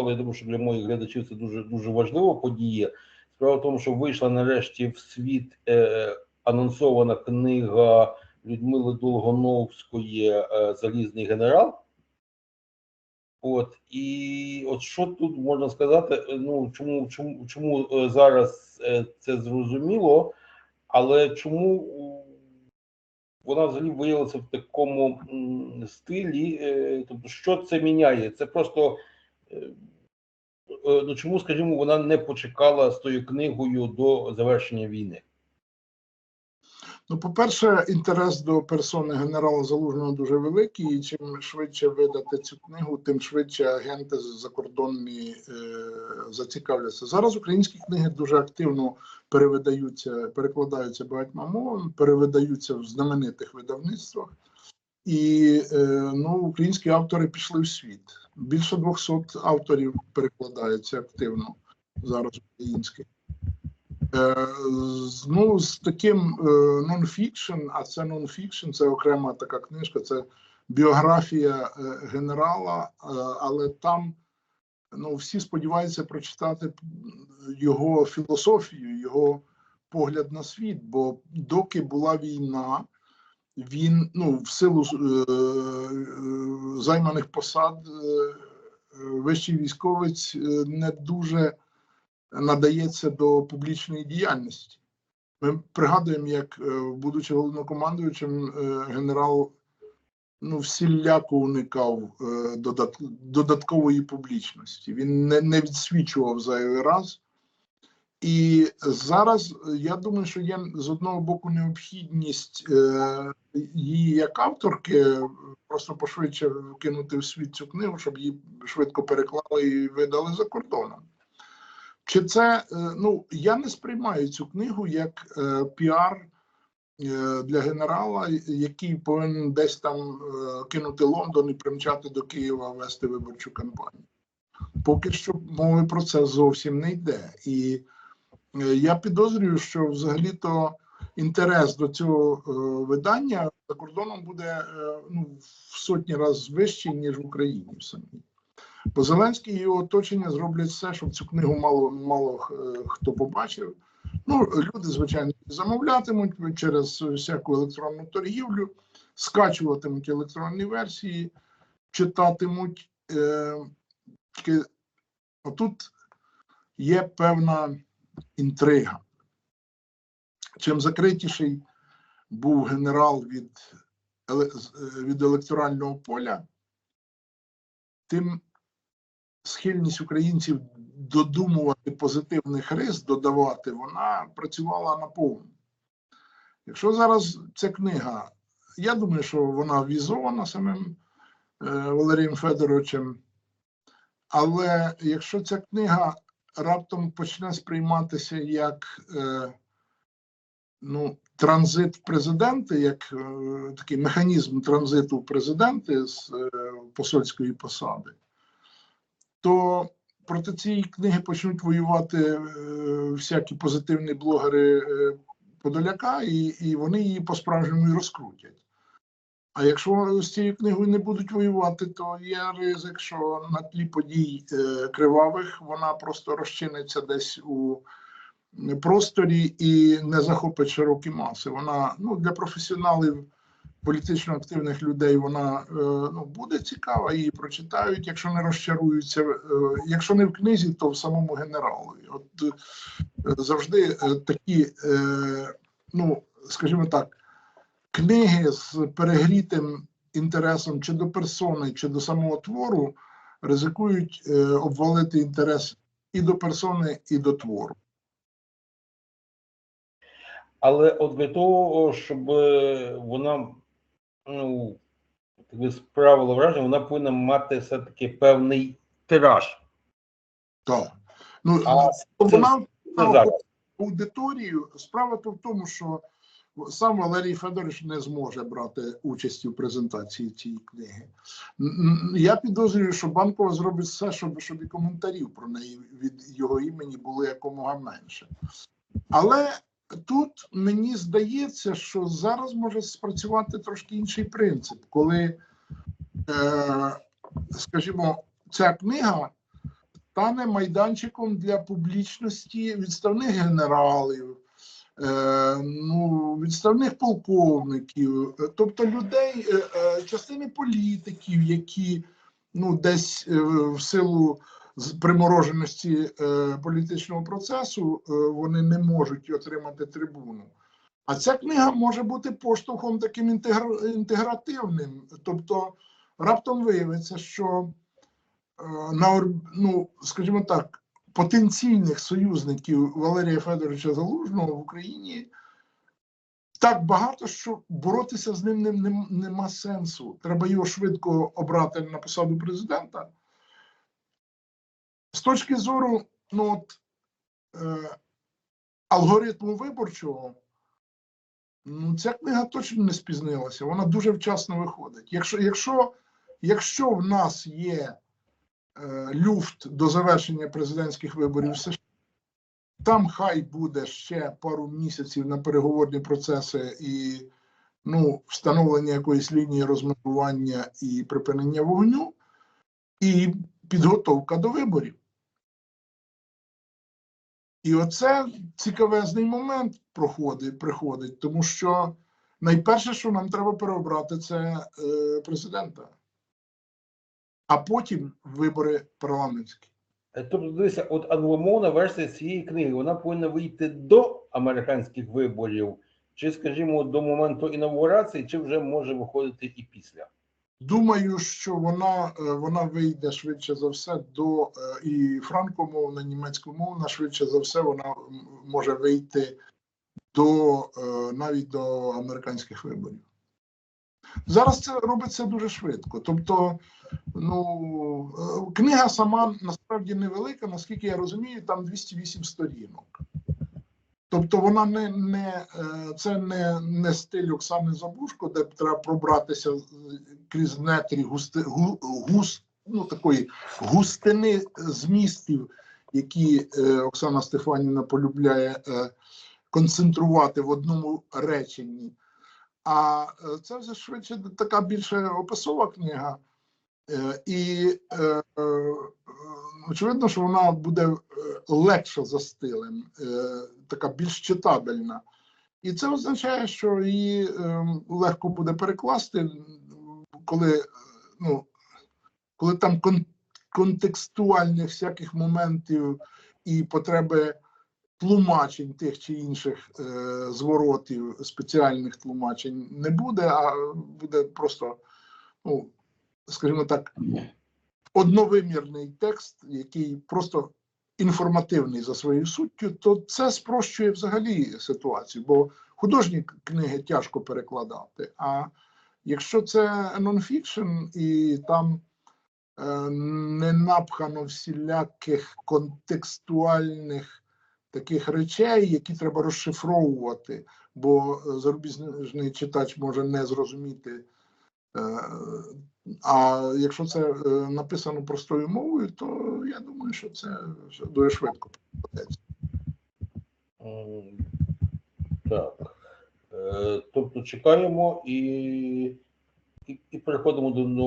але я думаю, що для моїх глядачів це дуже дуже важлива подія. Справа в тому, що вийшла нарешті в світ е, анонсована книга Людмили Долгоновської е, Залізний генерал. От і от що тут можна сказати? е, Ну чому чому чому е, зараз це зрозуміло, але чому вона взагалі виявилася в такому стилі? Тобто, що це міняє? Це просто ну чому, скажімо, вона не почекала з тою книгою до завершення війни? Ну, по-перше, інтерес до персони генерала Залужного дуже великий, і чим швидше видати цю книгу, тим швидше агенти закордонні е, зацікавляться. Зараз українські книги дуже активно перевидаються, перекладаються багатьма мовами, перевидаються в знаменитих видавництвах. І е, ну, українські автори пішли в світ. Більше 200 авторів перекладається активно зараз українських. Е, Ну, з таким нонфікшн, а це нонфікшн, це окрема така книжка, це біографія е, генерала, е, але там ну, всі сподіваються прочитати його філософію, його погляд на світ. Бо доки була війна, він ну, в силу е, займаних посад, е, вищий військовець е, не дуже надається до публічної діяльності. Ми пригадуємо, як, е, будучи головнокомандуючим, е, генерал ну, всіляко уникав додаткової публічності. Він не, не відсвічував зайвий раз. І зараз е, я думаю, що є з одного боку необхідність е, її як авторки е, просто пошвидше кинути в світ цю книгу, щоб її швидко переклали і видали за кордоном. Чи це ну я не сприймаю цю книгу як піар для генерала, який повинен десь там кинути Лондон і примчати до Києва вести виборчу кампанію. Поки що мови про це зовсім не йде. І я підозрюю, що взагалі-то інтерес до цього е, видання за кордоном буде е, ну, в сотні разів вищий, ніж в Україні в самій. Бо Зеленський і його оточення зроблять все, щоб цю книгу мало мало е, хто побачив. Ну, люди, звичайно, замовлятимуть через всяку електронну торгівлю, скачуватимуть електронні версії, читатимуть. Е, отут є певна інтрига. Чим закритіший був генерал від, е, від електорального поля, тим схильність українців додумувати позитивних рис, додавати, вона працювала на повну. Якщо зараз ця книга, я думаю, що вона візована самим е, Валерієм Федоровичем, але якщо ця книга раптом почне сприйматися як е, ну, транзит президенти, як е, такий механізм транзиту президенти з е, посольської посади, то проти цієї книги почнуть воювати е, всякі позитивні блогери е, Подоляка, і, і вони її по-справжньому розкрутять. А якщо з цією книгою не будуть воювати, то є ризик, що на тлі подій е, кривавих вона просто розчиниться десь у просторі і не захопить широкі маси. Вона ну, для професіоналів політично активних людей вона е, ну, буде цікава, її прочитають, якщо не розчаруються. Е, якщо не в книзі, то в самому генералові. От завжди такі, ну скажімо так, книги з перегрітим інтересом чи до персони, чи до самого твору ризикують е, обвалити інтерес і до персони, і до твору. Але от для того, щоб е, вона ну, справила враження, вона повинна мати все-таки певний тираж. Так. Ну, А вона Це аудиторію. Справа то в тому, що сам Валерій Федорович не зможе брати участі в презентації цієї книги. Я підозрюю, що Банкова зробить все, щоб, щоб і коментарів про неї від його імені було якомога менше. Але тут мені здається, що зараз може спрацювати трошки інший принцип, коли, е, скажімо, ця книга стане майданчиком для публічності відставних генералів, ну, відставних полковників, е, тобто людей, е, е, частини політиків, які ну, десь е, в силу примороженості е, політичного процесу е, вони не можуть отримати трибуну. А ця книга може бути поштовхом таким інтегр... інтегративним. Тобто, раптом виявиться, що е, на ну, скажімо так, потенційних союзників Валерія Федоровича Залужного в Україні так багато, що боротися з ним не, не, нема сенсу. Треба його швидко обрати на посаду президента. З точки зору ну, от, е, алгоритму виборчого, ну, ця книга точно не спізнилася. Вона дуже вчасно виходить. Якщо, якщо, якщо в нас є люфт до завершення президентських виборів США, там хай буде ще пару місяців на переговорні процеси і ну, встановлення якоїсь лінії розмежування і припинення вогню, і підготовка до виборів. І оце цікавезний момент проходить, приходить, тому що найперше, що нам треба переобрати, це е, президента, а потім вибори парламентські. Е, Тобто, дивися, от англомовна версія цієї книги вона повинна вийти до американських виборів, чи, скажімо, до моменту інаугурації, чи вже може виходити і після. Думаю, що вона, е, вона вийде швидше за все до е, і франкомовна, німецькомовна, швидше за все, вона може вийти до навіть до американських виборів. Зараз це робиться дуже швидко. Тобто, ну, е, книга сама насправді невелика, наскільки я розумію, там 208 сторінок. Тобто вона не, не е, це не, не стиль Оксани Забушко, де треба пробратися крізь нетрі густи, гу, гус, ну, такої густини змістів, які е, Оксана Стефанівна полюбляє концентрувати в одному реченні. А це вже швидше така більше описова книга. Е, І е, е, очевидно, що вона буде легша за стилем, така більш читабельна. І це означає, що її е, легко буде перекласти, коли, ну, коли там кон- контекстуальних всяких моментів і потреби тлумачень тих чи інших е, зворотів, спеціальних тлумачень не буде, а буде просто, ну, скажімо так, одновимірний текст, який просто інформативний за своєю суттю, то це спрощує взагалі ситуацію, бо художні книги тяжко перекладати. А якщо це нонфікшн і там е, не напхано всіляких контекстуальних таких речей, які треба розшифровувати, бо е, зарубіжний читач може не зрозуміти. А якщо це е, написано простою мовою, то я думаю, що це дуже швидко попадеться. Так. Е, Тобто чекаємо і, і, і переходимо до нової.